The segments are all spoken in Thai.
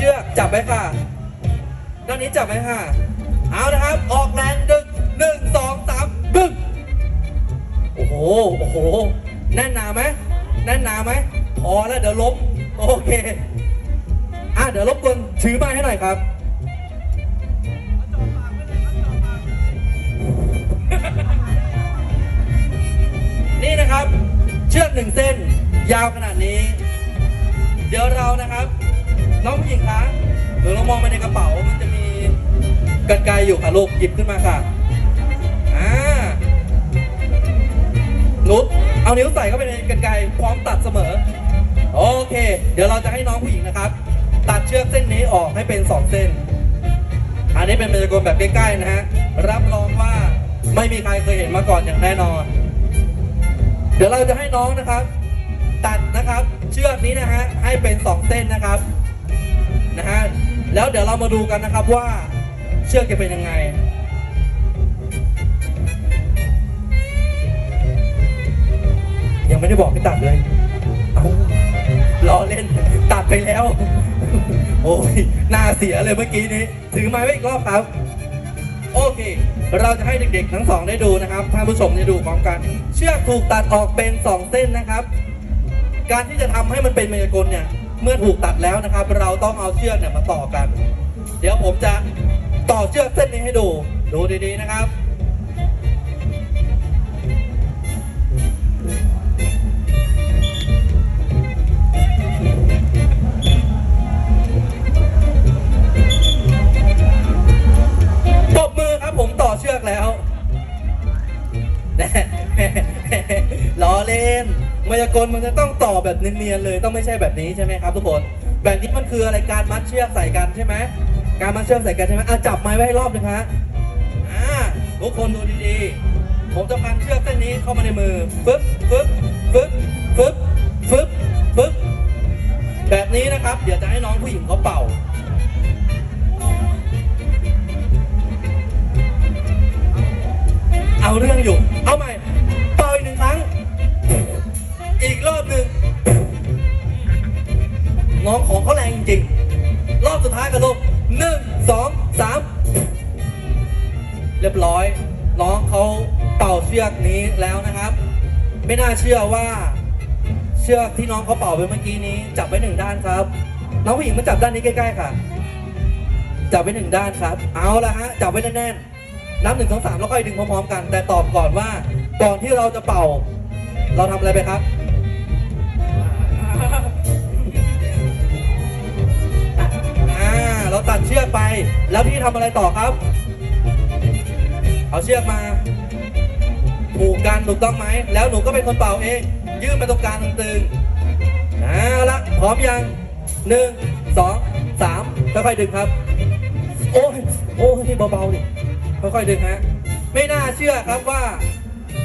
ชือกจับไว้ค่ะ ด้านนี้จับไว้ค่ะ เอานะครับ ออกแรงดึงหนึ่งสองสามดึงโอ้โห โอ้โห แน่นหนาไหมแน่นหนาไหมพอแล้วเดี๋ยวล้มโอเคอะเดี๋ยวรบกวนถือไม้ให้หน่อยครับนี่นะครับ เชือกหนึ่งเส้น ยาวขนาดนี้ เดี๋ยวเรานะครับ น้องผู้หญิงคะเดี๋ยวเรามองไปในกระเป๋ามันจะมีกันไกรอยู่ค่ะลูกหยิบขึ้นมาค่ะอ่านุชเอานิ้วใส่เข้าไปในกันไกรพร้อมตัดเสมอ โอเค เดี๋ยวเราจะให้น้องผู้หญิงนะครับ ตัดเชือกเส้นนี้ออกให้เป็นสองเส้น อันนี้เป็นมายากลแบบใกล้ๆนะฮะรับรองว่าไม่มีใครเคยเห็นมาก่อนอย่างแน่นอน เดี๋ยวเราจะให้น้องนะครับ ตัดนะครับ เชือกนี้นะฮะให้เป็นสองเส้นนะครับ แล้วเดี๋ยวเรามาดูกันนะครับว่าเชือกจะเป็นยังไง ยังไม่ได้บอกให้ตัดเลย เอาล้อเล่นตัดไปแล้ว โอ้ยหน้าเสียเลยเมื่อกี้นี้ ถือไม้ไว้อีกรอบครับ โอเค เราจะให้เด็กๆ ทั้งสองได้ดูนะครับท่านผู้ชมได้ดูพร้อมกัน เชือกถูกตัดออกเป็นสองเส้นนะครับ การที่จะทำให้มันเป็นมายากลเนี่ย เมื่อถูกตัดแล้วนะครับ เราต้องเอาเชือกเนี่ยมาต่อกัน เดี๋ยวผมจะต่อเชือกเส้นนี้ให้ดู ดูดีๆนะครับ มายากลมันจะต้องต่อแบบเนียนๆเลยต้องไม่ใช่แบบนี้ใช่ไหมครับทุกคน แบบนี้มันคืออะไรการมัดเชือกใส่กันใช่ไหมการมัดเชือกใส่กันใช่ไหมอะจับไม้ไว้รอบหนึงฮะอ่าทุกคนดูดีๆ ผมจะพันเชือกเส้นนี้เข้ามาในมือฟึบฟึบฟึบฟึบฟึบฟึบแบบนี้นะครับ เดี๋ยวจะให้น้องผู้หญิงเขาเป่าเอาเรื่องอยู่ เอาใหม่ น้องของเขาแรงจริงๆ รอบสุดท้ายกันลูกหนึ่งสองสามเรียบร้อย น้องเขาเป่าเชือกนี้แล้วนะครับ ไม่น่าเชื่อว่า เชือกที่น้องเขาเป่าไปเมื่อกี้นี้ จับไว้หนึ่งด้านครับ น้องผู้หญิงมาจับด้านนี้ใกล้ๆค่ะ จับไว้หนึ่งด้านครับ เอาละฮะจับไว้แน่นๆนับหนึ่งสองสามแล้วค่อยดึงพร้อมๆกัน แต่ตอบก่อนว่าก่อนที่เราจะเป่า เราทำอะไรไปครับ แล้วพี่ทำอะไรต่อครับ เอาเชือกมา ผูกกันถูกต้องไหม แล้วหนูก็เป็นคนเป่าเอง ยื่นไปตรงกลางตึงๆเอาละพร้อมยังหนึ่งสองสามค่อยๆดึงครับ โอ้ยโอ้ยเบาๆนี่ค่อยๆดึงฮะไม่น่าเชื่อครับว่า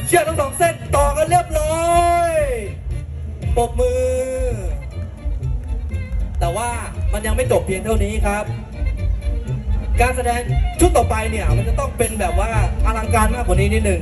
เชือกทั้งสองเส้นต่อกันเรียบร้อยปรบมือ แต่ว่ามันยังไม่จบเพียงเท่านี้ครับ การแสดงชุดต่อไปเนี่ยมันจะต้องเป็นแบบว่าอลังการมากกว่านี้นิดนึง